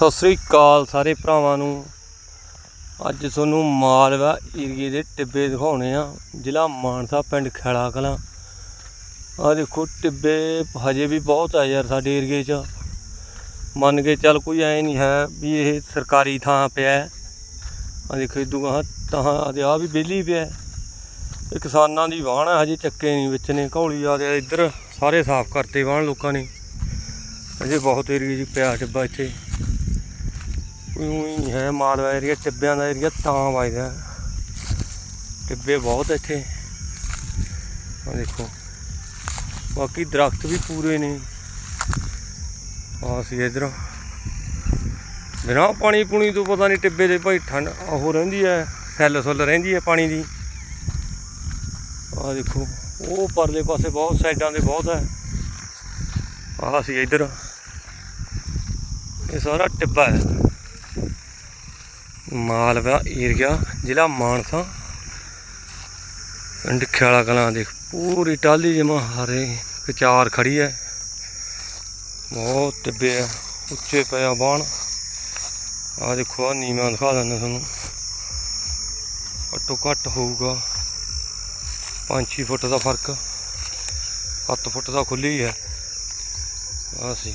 ਸਤਿ ਸ੍ਰੀ ਅਕਾਲ ਸਾਰੇ ਭਰਾਵਾਂ ਨੂੰ। ਅੱਜ ਤੁਹਾਨੂੰ ਮਾਲਵਾ ਏਰੀਏ ਦੇ ਟਿੱਬੇ ਦਿਖਾਉਣੇ ਆ, ਜ਼ਿਲ੍ਹਾ ਮਾਨਸਾ, ਪਿੰਡ ਖੈਲਾ ਕਲਾਂ ਆ ਦੇਖੋ, ਟਿੱਬੇ ਹਜੇ ਵੀ ਬਹੁਤ ਆ ਯਾਰ ਸਾਡੇ ਏਰੀਏ 'ਚ। ਮੰਨ ਕੇ ਚੱਲ ਕੋਈ ਐ ਨਹੀਂ ਹੈ ਵੀ ਇਹ ਸਰਕਾਰੀ ਥਾਂ ਪਿਆ ਆ ਦੇਖੋ ਇਦੂ ਗਾਹਾਂ ਤਾਂ ਆ ਵੀ ਵਿਹਲੀ ਪਿਆ ਇਹ ਕਿਸਾਨਾਂ ਦੀ ਵਾਹਣ ਹੈ ਹਜੇ ਚੱਕੇ ਨਹੀਂ ਵਿੱਚ ਨੇ। ਘੌਲੀ ਆ ਦੇ ਇੱਧਰ ਸਾਰੇ ਸਾਫ਼ ਕਰਤੇ ਵਾਹਣ ਲੋਕਾਂ ਨੇ। ਅਜੇ ਬਹੁਤ ਏਰੀਏ 'ਚ ਪਿਆ ਟਿੱਬਾ ਇੱਥੇ। ਕੋਈ ਹੀ ਨਹੀਂ ਹੈ ਮਾਲਵਾ ਏਰੀਆ ਟਿੱਬਿਆਂ ਦਾ ਏਰੀਆ ਤਾਂ ਵੱਜਦਾ। ਟਿੱਬੇ ਬਹੁਤ ਇੱਥੇ। ਆ ਦੇਖੋ। ਬਾਕੀ ਦਰਖਤ ਵੀ ਪੂਰੇ ਨੇ। ਆ ਸੀ ਇਧਰ। ਬਿਨਾਂ ਪਾਣੀ ਪੂਣੀ ਤੋਂ ਪਤਾ ਨਹੀਂ ਟਿੱਬੇ ਦੇ ਭਾਈ ਠੰਡ ਉਹ ਰਹਿੰਦੀ ਹੈ ਸੈੱਲ ਸੁੱਲ ਰਹਿੰਦੀ ਹੈ ਪਾਣੀ ਦੀ। ਆ ਦੇਖੋ, ਉਹ ਪਰਲੇ ਪਾਸੇ ਬਹੁਤ ਸਾਈਡਾਂ ਦੇ ਬਹੁਤ ਹੈ। ਆ ਸੀ ਇਧਰ। ਇਹ ਸਾਰਾ ਟਿੱਬਾ ਹੈ। ਮਾਲਵਾ ਏਰੀਆ, ਜ਼ਿਲ੍ਹਾ ਮਾਨਸਾ। ਪਿੰਡ ਖਿਆਲਾ ਕਲਾਂ ਦੇ ਪੂਰੀ ਟਾਲੀ ਜਮਾ ਹਰੇ ਕਚਾਰ ਖੜੀ ਹੈ। ਬਹੁਤ ਟਿੱਬੇ ਆ, ਉੱਚੇ ਪਿਆ ਬਾਣ। ਆ ਦੇਖੋ ਆ ਨੀਵਾਂ ਦਿਖਾ ਦਿੰਦਾ ਤੁਹਾਨੂੰ। ਘੱਟੋ ਘੱਟ ਹੋਊਗਾ 5-6 ਫੁੱਟ ਦਾ ਫ਼ਰਕ। 7 ਫੁੱਟ ਦਾ ਖੁੱਲੀ ਹੈ। ਆ ਸੀ।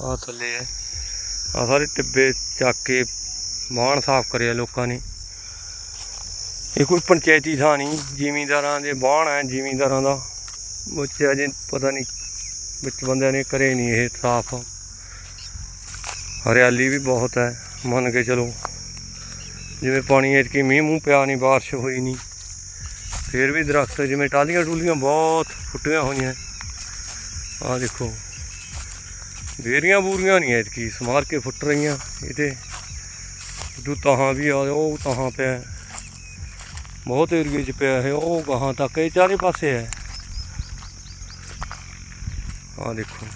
ਆ ਥੱਲੇ ਹੈ ਆ ਸਾਰੇ ਟਿੱਬੇ ਚੱਕ ਕੇ ਬਾਣ ਸਾਫ਼ ਕਰਿਆ ਲੋਕਾਂ ਨੇ। ਇਹ ਕੋਈ ਪੰਚਾਇਤੀ ਥਾਂ ਨਹੀਂ, ਜ਼ਿਮੀਂਦਾਰਾਂ ਦੇ ਬਾਣ ਹੈ ਜ਼ਿਮੀਂਦਾਰਾਂ ਦਾ। ਬੱਚੇ ਅਜੇ ਪਤਾ ਨਹੀਂ ਵਿੱਚ ਬੰਦਿਆਂ ਨੇ ਕਰੇ ਨਹੀਂ ਇਹ ਸਾਫ਼। ਹਰਿਆਲੀ ਵੀ ਬਹੁਤ ਹੈ, ਮੰਨ ਕੇ ਚਲੋ। ਜਿਵੇਂ ਪਾਣੀ ਐਤਕੀ ਮੀਂਹ ਮੂੰਹ ਪਿਆ ਨਹੀਂ, ਬਾਰਿਸ਼ ਹੋਈ ਨਹੀਂ। ਫਿਰ ਵੀ ਦਰਖਤ ਜਿਵੇਂ ਟਾਲੀਆਂ ਟੂਲੀਆਂ ਬਹੁਤ ਫੁੱਟੀਆਂ ਹੋਈਆਂ। ਆਹ ਦੇਖੋ। ਦੇਰੀਆਂ ਬੂਰੀਆਂ ਨਹੀਂ ਐਤਕੀ, ਸਮਾਰ ਕੇ ਫੁੱਟ ਰਹੀਆਂ। ਇਹਦੇ ਤੇ ਤਾਹਾਂ ਵੀ ਆ, ਉਹ ਤਾਹਾਂ ਪਿਆ ਬਹੁਤ ਏਰੀਏ 'ਚ ਪਿਆ ਹੈ, ਉਹ ਗਾਹਾਂ ਤੱਕ, ਇਹ ਚਾਰੇ ਪਾਸੇ ਹੈ। ਆਹ ਦੇਖੋ।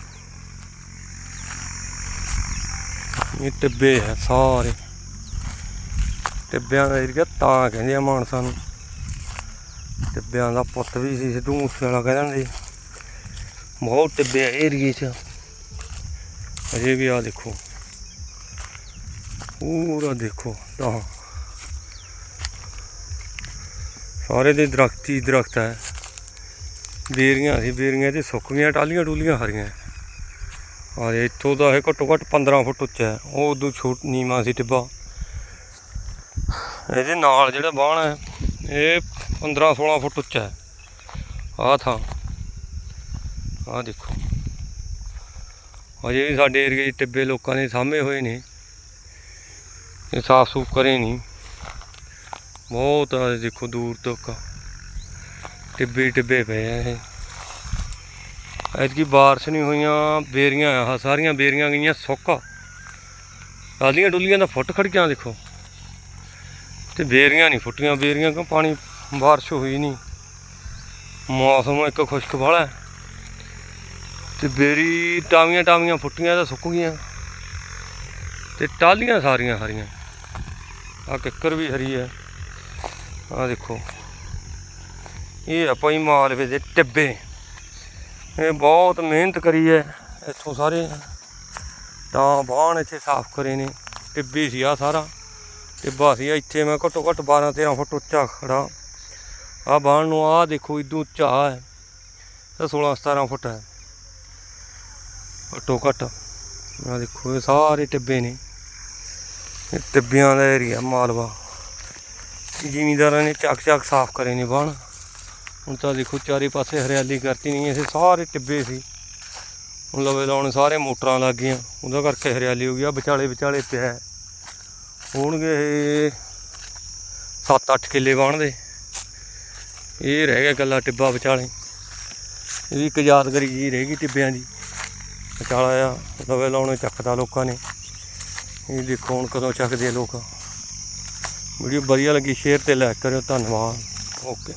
ਇਹ ਟਿੱਬੇ ਹੈ ਸਾਰੇ। ਟਿੱਬਿਆਂ ਦਾ ਏਰੀਆ ਤਾਂ ਕਹਿੰਦੇ ਆ ਮਾਨਸਾ ਨੂੰ। ਟਿੱਬਿਆਂ ਦਾ ਪੁੱਤ ਵੀ ਸੀ, ਸਿੱਧੂ ਮੂਸੇ ਵਾਲਾ ਕਹਿੰਦੇ ਬਹੁਤ ਟਿੱਬੇ ਆ ਏਰੀਏ 'ਚ। ਅਜੇ ਵੀ ਆ ਦੇਖੋ। ਪੂਰਾ ਦੇਖੋ, ਤਾਂ। ਸਾਰੇ ਦੇ ਦਰਖਤ ਹੀ ਦਰਖਤ ਹੈ। ਬੇਰੀਆਂ ਸੀ, ਬੇਰੀਆਂ ਤੇ ਸੁੱਕ ਗਈਆਂ ਟਾਲੀਆਂ ਟੂਲੀਆਂ ਹਰੀਆਂ। ਆ ਇੱਥੋਂ ਦਾ ਇਹ ਘੱਟੋ ਘੱਟ 15 ਫੁੱਟ ਉੱਚਾ ਹੈ। ਉਹ ਉਦੋਂ ਛੋਟ ਨੀਵਾਂ ਸੀ ਟਿੱਬਾ। ਇਹਦੇ ਨਾਲ ਜਿਹੜਾ ਬਾਣ ਹੈ, ਇਹ 15 16 ਫੁੱਟ ਉੱਚਾ ਹੈ। ਆਹ ਥਾਂ। ਆਹ ਦੇਖੋ। ਅਜੇ ਵੀ ਸਾਡੇ ਏਰੀਏ 'ਚ ਟਿੱਬੇ ਲੋਕਾਂ ਨੇ ਸਾਂਭੇ ਹੋਏ ਨੇ। ਇਹ ਸਾਫ਼ ਸੂਫ ਕਰੇ ਨਹੀਂ ਬਹੁਤ ਆ, ਦੇਖੋ ਦੂਰ ਤੱਕ। ਟਿੱਬੇ ਟਿੱਬੇ ਪਏ ਆ ਇਹ। ਐਤਕੀ ਬਾਰਿਸ਼ ਨਹੀਂ ਹੋਈਆਂ, ਬੇਰੀਆਂ ਆ ਸਾਰੀਆਂ ਬੇਰੀਆਂ ਗਈਆਂ, ਸੁੱਕ। ਟਾਲੀਆਂ ਡੁੱਲੀਆਂ ਦਾ ਫੁੱਟ ਖੜ ਗਿਆ ਦੇਖੋ। ਤੇ ਬੇਰੀਆਂ ਨਹੀਂ ਫੁੱਟੀਆਂ, ਬੇਰੀਆਂ ਕਿਉਂ? ਪਾਣੀ ਬਾਰਿਸ਼ ਹੋਈ ਨਹੀਂ ਮੌਸਮ ਇੱਕ ਖੁਸ਼ਕ ਵਾਲਾ ਤੇ ਬੇਰੀ ਟਾਵੀਆਂ ਟਾਵੀਆਂ ਫੁੱਟੀਆਂ ਤਾਂ ਸੁੱਕ ਗਈਆਂ। ਤੇ ਟਾਲੀਆਂ ਸਾਰੀਆਂ ਸਾਰੀਆਂ ਆ ਕਿੱਕਰ ਵੀ ਹਰੀ ਹੈ। ਆ ਦੇਖੋ। ਇਹ ਆਪਾਂ ਭਾਈ ਮਾਲਵੇ ਦੇ ਟਿੱਬੇ। ਇਹ ਬਹੁਤ ਮਿਹਨਤ ਕਰੀ ਹੈ ਇੱਥੋਂ ਸਾਰੇ। ਤਾਂ ਬਾਣ ਇੱਥੇ ਸਾਫ਼ ਕਰੇ ਨੇ। ਟਿੱਬੀ ਸੀ ਆ ਸਾਰਾ। ਟਿੱਬਾ ਸੀ ਇੱਥੇ। ਮੈਂ ਘੱਟੋ ਘੱਟ 12 13 ਫੁੱਟ ਉੱਚਾ ਖੜਾ ਆ ਬਾਣ ਨੂੰ ਆ ਦੇਖੋ, ਇਦੋਂ ਉੱਚਾ ਹੈ। ਇਹ 16 17 ਫੁੱਟ ਹੈ। ਘੱਟੋ ਘੱਟ। ਆ ਦੇਖੋ, ਇਹ ਸਾਰੇ ਟਿੱਬੇ ਨੇ। ਇਹ ਟਿੱਬਿਆਂ ਦਾ ਏਰੀਆ ਮਾਲਵਾ। ਜ਼ਿਮੀਂਦਾਰਾਂ ਨੇ ਚੱਕ ਚੱਕ ਸਾਫ਼ ਕਰੇ ਨੇ ਬਾਣ। ਹੁਣ ਤਾਂ ਦੇਖੋ, ਚਾਰੇ ਪਾਸੇ ਹਰਿਆਲੀ ਕਰਤੀ ਨਹੀਂ, ਇਹ ਸਾਰੇ ਟਿੱਬੇ ਸੀ। ਹੁਣ ਲਵੇ ਲਾਉਣ ਸਾਰੇ ਮੋਟਰਾਂ ਲੱਗ ਗਈਆਂ। ਉਹਦਾ ਕਰਕੇ ਹਰਿਆਲੀ ਹੋ ਗਈ। ਆ ਵਿਚਾਲੇ ਵਿਚਾਲੇ ਪਿਆ ਹੋਣਗੇ ਇਹ 7-8 ਕਿੱਲੇ ਬਾਣਦੇ ਇਹ ਰਹਿ ਗਿਆ ਗੱਲਾ ਟਿੱਬਾ ਵਿਚਾਲੇ। ਇਹ ਵੀ ਇੱਕ ਯਾਦਗਾਰੀ ਜੀ ਰਹਿ ਗਈ ਟਿੱਬਿਆਂ ਦੀ। ਵਿਚਾਲਾ ਆ ਲਵੇ ਲਾਉਣੇ ਚੱਕਦਾ ਲੋਕਾਂ ਨੇ। ਇਹ ਦੇਖੋ ਹੁਣ ਕਦੋਂ ਚੱਕਦੇ ਆ ਲੋਕ। ਵੀਡੀਓ ਵਧੀਆ ਲੱਗੀ ਸ਼ੇਅਰ ਤੇ ਲਾਈਕ ਕਰਿਓ, ਧੰਨਵਾਦ। ਓਕੇ